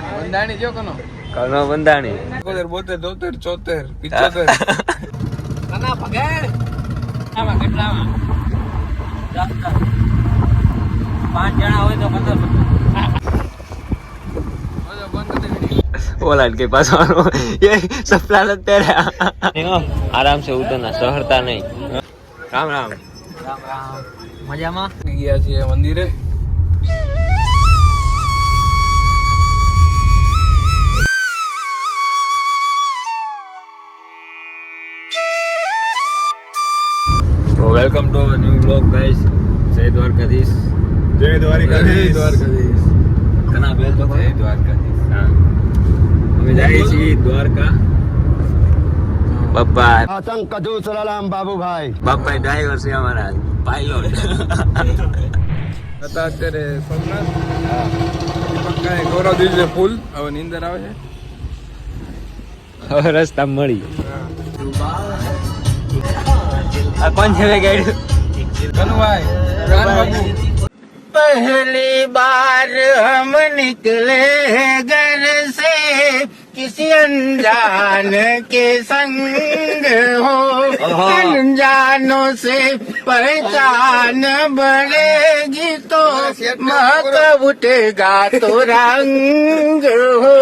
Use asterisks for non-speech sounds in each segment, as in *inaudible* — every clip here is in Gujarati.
બંધાણી જો કનો? કનો આરામ સે ઉતરના સહરતા નહીં. રામ રામ. રામ રામ. મજામાં? ગયા છીએ મંદિરે. Welcome to our new blog guys જય દ્વારકાધીશ જય દ્વારકાધીશ જય દ્વારકાધીશ કના બેલ તો જય દ્વારકાધીશ હા અમે જઈએ છીએ દ્વારકા બપ્પા આતંક કદુ સલામ બાબુભાઈ બપ્પા ડ્રાઈવર છે અમારા પાયલોટ હતા અત્યારે સોમનાથ હા પક્કા ગૌરવ દિવસે ફૂલ હવે નીંદર આવે છે હવે રસ્તા મળી આ કોણ છે ગાડી કનુભાઈ રામ બાબુ पहली बार हम निकले घर से किसी अनजान के संग हो अनजानों से पहचान बढ़ेगी तो महक उठेगा तो रंग हो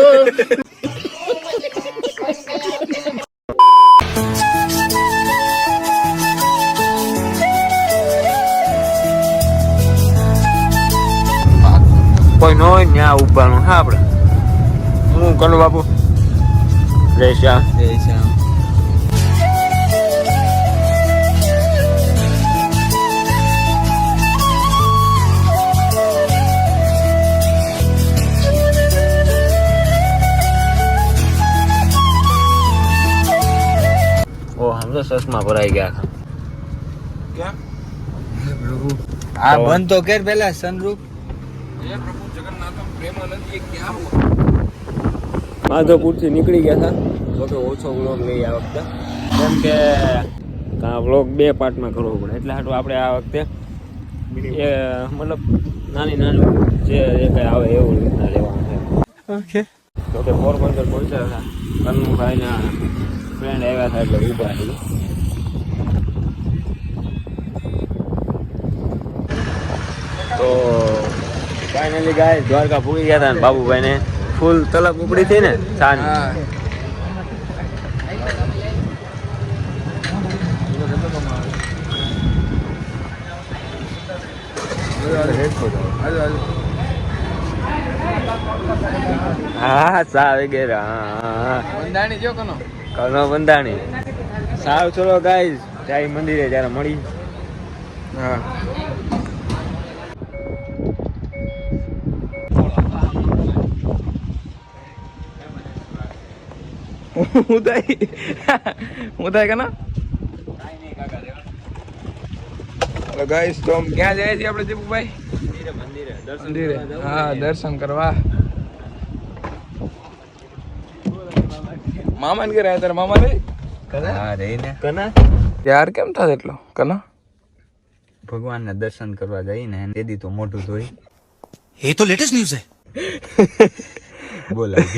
હોય ત્યાં ઉભાનું હા આપણે હું કનુ બાપુ જય શ્યામ જય શ્યામ ઓ આમ તો ચશ્મા ભરાઈ ગયા આખા. આ તો- બંધ તો કેર પેલા સનરૂપ હે પ્રભુ પ્રેમાનંદજીએ ક્યાં માધવપુરથી નીકળી ગયા હતા. તો કે ઓછો વ્લોગ લઈ આ વખતે. કેમ કે આ વ્લોગ બે પાર્ટમાં કરવો પડે. એટલે હાટું આપણે આ વખતે એ મતલબ નાની નાની જે એ કંઈ આવે એવું રીતના લેવાનું છે. ઓકે. તો કે પોરબંદર પહોંચ્યા હતા. કનુભાઈના ફ્રેન્ડ આવ્યા હતા એટલે ઊભા હતા તો ફાઇનલી ગાય દ્વારકા પૂરી ગયા હતા ને બાબુભાઈને ફૂલ તલક ઉપડી થઈ ને સાંજ. હા સાવ વગેરે હા બંધાણી જો કનો? કનો બંધાણી? સારું ચલો ગાઈઝ ત્યાં મંદિરે જ્યારે મળી. હા. ઉદય ઉદય કના ના ગાઈસ તો ક્યાં જઈએ છીએ આપણે દીપકભાઈ મંદિરે. હા દર્શન કરવા. મામા ને ઘરે મામા રે હા રહીને કના? કેમ થાય એટલો? કના? ભગવાનના દર્શન કરવા જઈને દીદી તો મોટું ધોઈ. એ તો લેટેસ્ટ ન્યૂઝ હે. બોલા *laughs*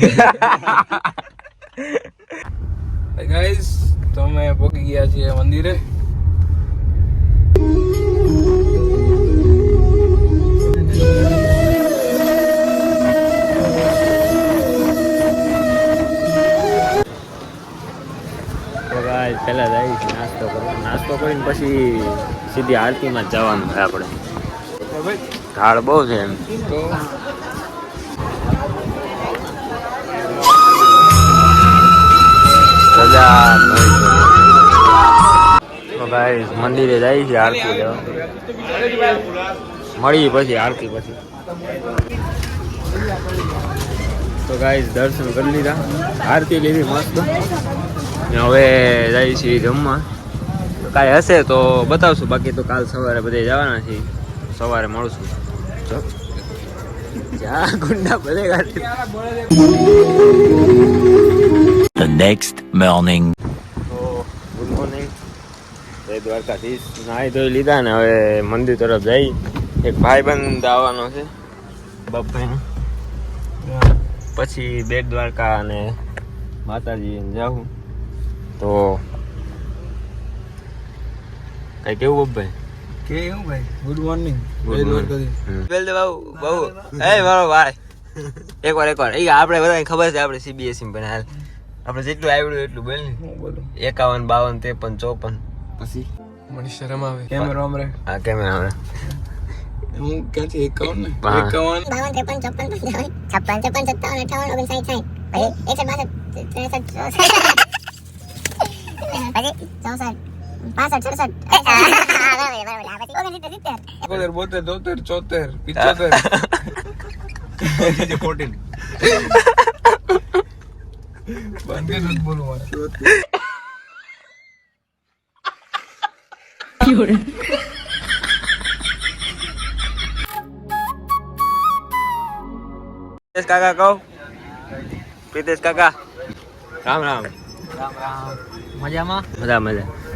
ગાઈસ તો અમે પહોંચી ગયા છીએ મંદિરે. તો ગાઈઝ પહેલા જઈએ નાસ્તો કરવા. નાસ્તો કરીને પછી સીધી આરતીમાં જવાનું થાય આપણે. ઢાળ બહુ છે એમ. તો તો ગાઈઝ મંદિરે જાય છે આરતી લેવા મળી પછી આરતી પછી તો ગાઈઝ દર્શન કરી લીધા. આરતી લીધી મસ્ત. હવે જઈએ છીએ જમવા. કાંઈ હશે તો બતાવશું. બાકી તો કાલ સવારે બધે જવાના છીએ. સવારે મળશું. જ્યાં ગુંડા ગાડી The next morning. તો ગુડ મોર્નિંગ. જય દ્વારકાધીશ. નાહી ધોઈ લીધા ને હવે મંદિર તરફ જઈ. એક ભાઈબંધ આવવાનો છે બાપભાઈનો. પછી બેટ દ્વારકા અને માતાજી જાઉં. તો કઈ કેવું ભાઈ કે હું ભાઈ? Good morning morning. બેલ દે બાબુ. બાબુ. એ મારો ભાઈ. એકવાર એકવાર. એ આપણે બધાને ખબર છે આપણે સીબીએસઈ માં હાલ. આપણે જેટલું આવડ્યું એટલું બોલ ને. હું બોલું? એકાવન બાવન ત્રેપન ચોપન. પછી? મને શરમ આવે. કેમેરો આમ હા કેમેરા હવે હું ક્યાંથી? એકાવન ને? એકાવન? બાવન ત્રેપન ચોપન પંચાવન છપ્પન છપ્પન સત્તાવન અઠાવન ઓગણસાઠ સાઠ. પછી એકસઠ બાસઠ ત્રેસઠ ચોસઠ. *laughs* પછી ચોસઠ. પ્રિતેશ *laughs* *laughs* કાકા કહો. પ્રિતેશ કાકા. રામ રામ. મજામાં? મજા મજા.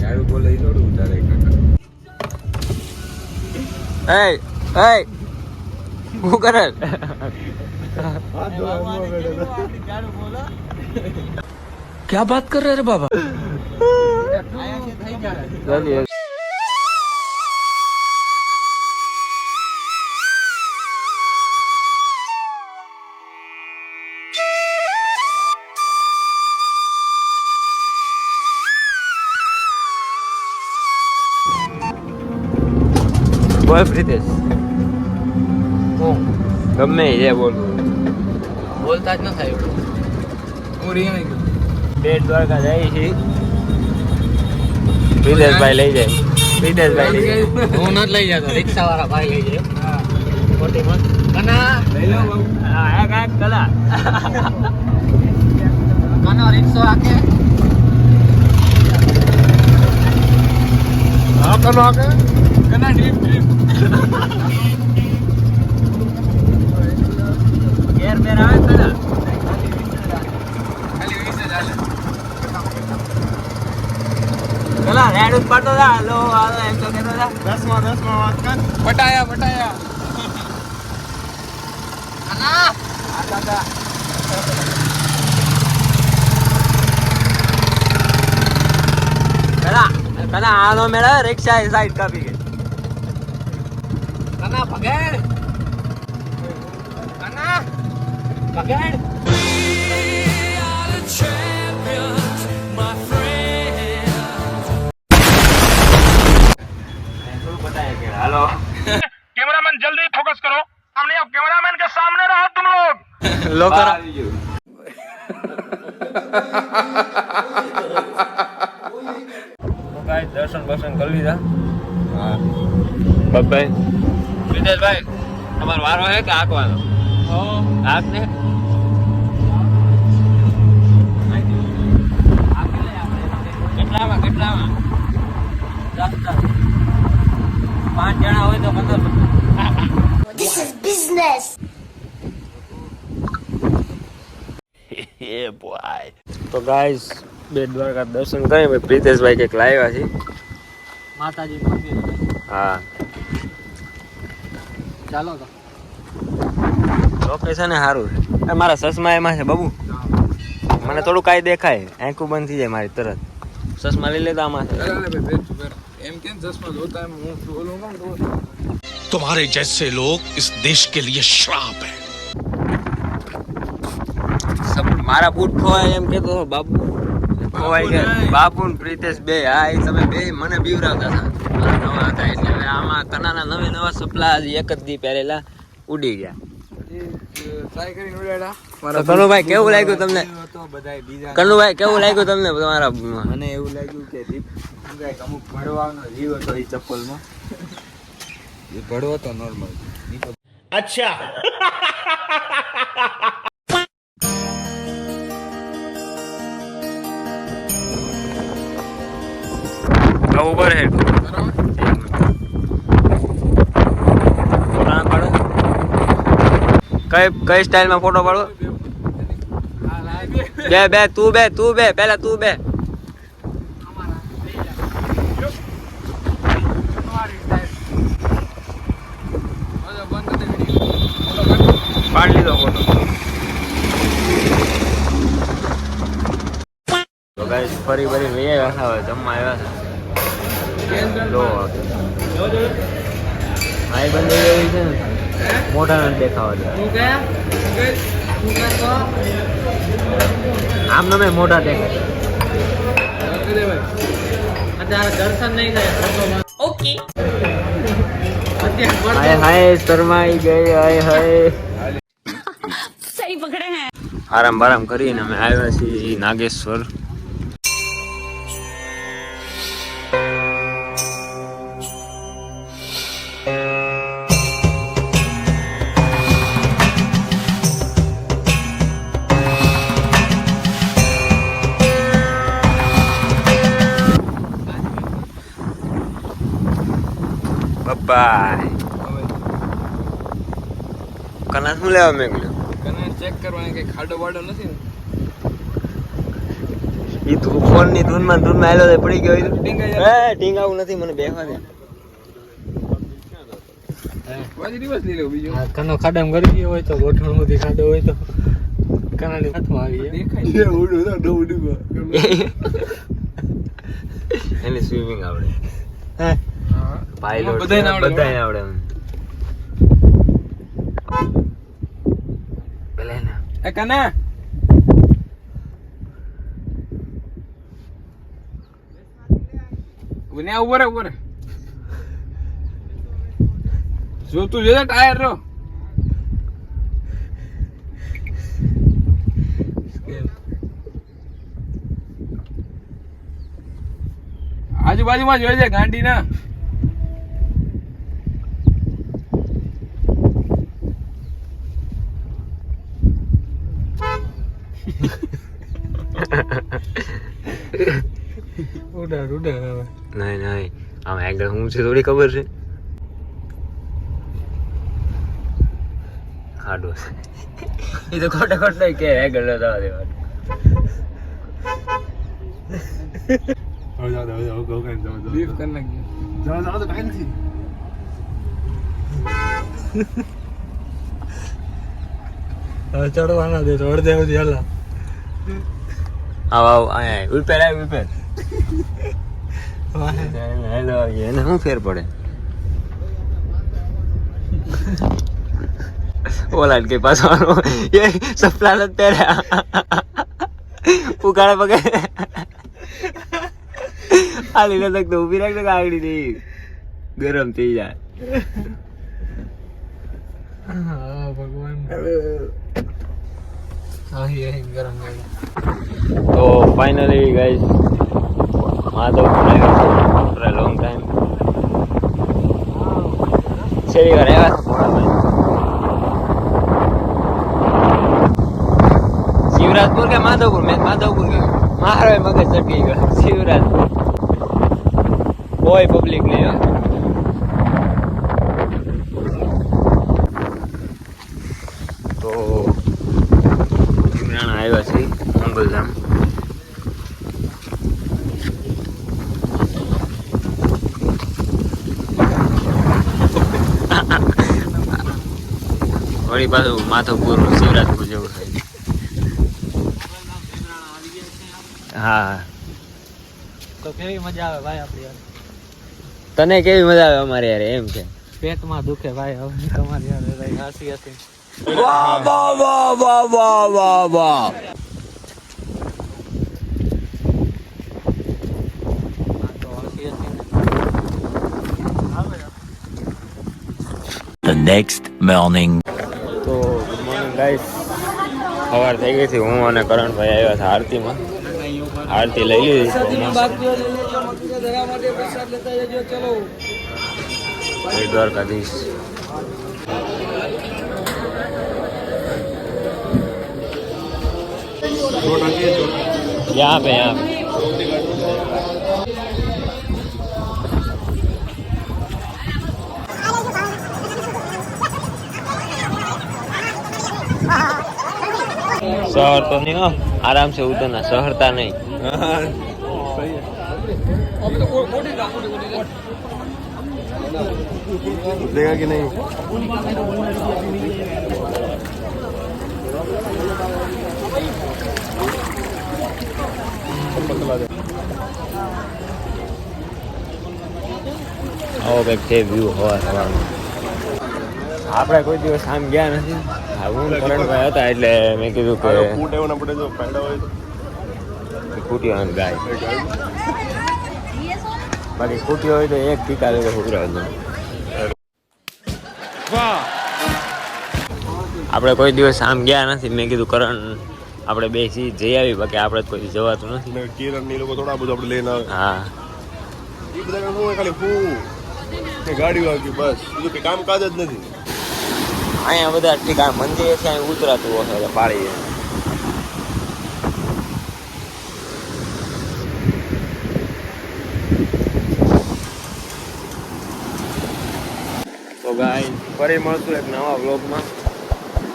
ઝાડુ બોલે ઈ થોડું ઉતારે કાકા એ એ શું કરે क्या बात कर रहे रे बाबा બોલ પ્રિતેશ ગમે એ બોલવું બોલતા જ ન થાય હું નહીં બેટ દ્વારકા જાય છે. પ્રિતેશભાઈ લઈ જાય. પ્રિતેશભાઈ લઈ જાય. હું ન લઈ જતો રિક્ષા વાળા ભાઈ લઈ જાય. ખોટી મત કના? લઈ લો બાબુ હા કલા. કનો રિક્ષો આકે? હા કનો આકે? કના ડ્રીપ જ હાલે કલા રેડ ઉપાડતો હતા લો આવે એમ તો કહેતો હતા પટાયા પટાયા કલા કલા આનો મેળા રિક્ષા સાઈડ કાપી ગઈ કના પગડ કના પગડ થોડું બતાય કે હાલો कैमरामैन जल्दी फोकस करो सामने अब कैमरामैन के सामने रहो तुम लोग લો આવી ગયું તો કાંઈ દર્શન બર્શન કરી લીધા હા બબ્બાઈ તમારો વારો હે કે આંકવાનો? આંક ને? કેટલામાં કેટલામાં? દસ દસ. પાંચ જણા હોય તો પંદર પંદર. This is business. *laughs* તો ગાઈસ બે દ્વારકા દર્શન કરી ભાઈ પ્રિતેશભાઈ કંઈક લાવ્યા છે. માતાજી મંદિર. હા. ચાલો તો લોકેશન એ સારું છે એ મારા ચશ્મા એમાં છે બાબુ મને થોડું કાંઈ દેખાય આંખું બંધ થઈ જાય મારી તરત ચશ્મા લઈ લેતા આમાં છે અરે અરે ભાઈ બેઠ બેઠ એમ કેમ ચશ્મા જોતા એમ હું બોલું કેમ તો तुम्हारे जैसे लोग इस देश के लिए श्राप है સબ- મારા બૂટ ખોવાય એમ કેતો હતો બાબુ ખોવાઈ ગયા. બાપુ ને પ્રિતેશ બે. હા એ તમે બે મને બીવરાવતા હતા. નવા હતા એટલે. હવે આમાં કનાના નવે નવા સપલા હજી એક જ દી પહેરેલા ઉડી ગયા. ટ્રાય કરીને ઉડાડા તો કનુભાઈ કેવું લાગ્યું તમને? તો બધાય બીજા કનુભાઈ કેવું લાગ્યું તમને તમારા મને એવું લાગ્યું કે દીપ અમુક ભડવાનો જીવ હતો એ ચપ્પલમાં. એ ભડવો તો નોર્મલ *laughs* હે કઈ કઈ સ્ટાઇલમાં ફોટો પાડવો બે બે તું બે તું બે પેલા તું બે. પાડી લીધો ફોટો તો ગાઈસ ફરી ફરી આવ્યા હવે જમવા આવ્યા હતા લો મોટા દેખાવા આમ તમે મોટા હાય હાય શરમાઈ ગઈ હાય હાય. *laughs* આરામ બારામ કરીને અમે આવ્યા છીએ નાગેશ્વર. લેવા મેં કને ચેક કરવાની કઈ ખાડો વાડો નથી ને? ઈ તું ફોનની ધૂનમાં ધૂનમાં આયલો તો પડી ગયો એ હે ટીંગાવું નથી મને બેહવા દે. પાછી દિવસ લઈ લેવું બીજું. કનો ખાડામ ગળી ગયો હોય તો ગોઠણમાંથી ખાડો હોય તો કનાની હાથમાં આવી. દેખાય એને સ્વિમિંગ આવડે. હે? હા. પાયલોટ બધાય આવડે. બધાય આવડે એ કના? ઉને ઉપર ઉપર જો તું જોજે ટાયર રો આજુબાજુમાં જોજે ગાંડી ના ઉડાડ ઉડાડ હવે. નહીં નહીં. આમ એંગલ હું છે થોડી ખબર છે? ખાડો છે એ તો ખોટે ખોટે કે એંગલ ન જવા દેવાનું બીફ કરી નાખજે. હવે ચડવાના દે તો અડધે સુધી હલા. આવ આવ આય ઉપર આય ઉલપેર હેલો એને શું ફેર પડે? ઓલા કે પાછો એ સપલા નથી પહેર્યા. પગે. આ લીલા તક તો ઊભી રાખ તો આગળી દઈ ગરમ થઈ જાય. ભગવાન. તો finally guys Madhav after long time છેલ્લી વાર આવ્યા ભોળાભાઈ શિવરાજપુર કે માધવપુર મેં માધવપુર કે મારો મગજ ચટકી ગયો શિવરાજપુર કોઈ પબ્લિક નહીં હો. તો ભીમરાણા આવ્યા છે મંગલધામ વળી પાછું માધવપુર શિવરાજપુર જેવું થાય. હા. તો કેવી મજા આવે ભાઈ આપણી તને કેવી મજા આવે અમારે યાર એમ છે. પેટમાં દુખે ભાઈ હવે તમારી યાર ભાઈ હાસી વાહ વાહ વાહ વાહ વાહ વાહ વાહ. The next morning. તો ગુડ મોર્નિંગ ગાઈસ સવાર થઈ ગઈ હતી હું અને કરણભાઈ આવ્યા હતા આરતીમાં આરતી લઈ લીધી જય દ્વારકાધીશ यहाँ पे यहाँ पे શહર તો નહીં આરામ સે ઉતરના શહરતા નહીં. કે નહીં? આવો કંઈક છે વ્યૂ હવા હવાનું. આપણે કોઈ દિવસ આમ ગયા નથી. હા ને કરણભાઈ હતા એટલે મેં કીધું કે ખૂટી હોય ગાય. બાકી ખૂટી હોય તો એક ટીકા લેવો ઉભરાવજો આપણે કોઈ દિવસ આમ ગયા નથી. મેં કીધું કરણ આપણે બે સી જઈ આવી. બાકી આપણે કોઈ જવાતું નથી. કિરણની લોકો થોડા બધું આપણે લઈને આવે. હા. એ બધા ખાલી હું. કે ગાડી વાગી બસ. બીજું કઈ કામકાજ જ નથી. અહીંયા બધા ઠીક મંદિર છે, અહીં ઉતરાતું હશે એટલે પાડી તો ગાય ફરી મળશું એક નવા વ્લોગમાં.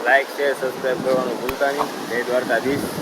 લાઈક શેર સબસ્ક્રાઈબ કરવાનું ભૂલતા નહીં. જય દ્વારકાધીશ.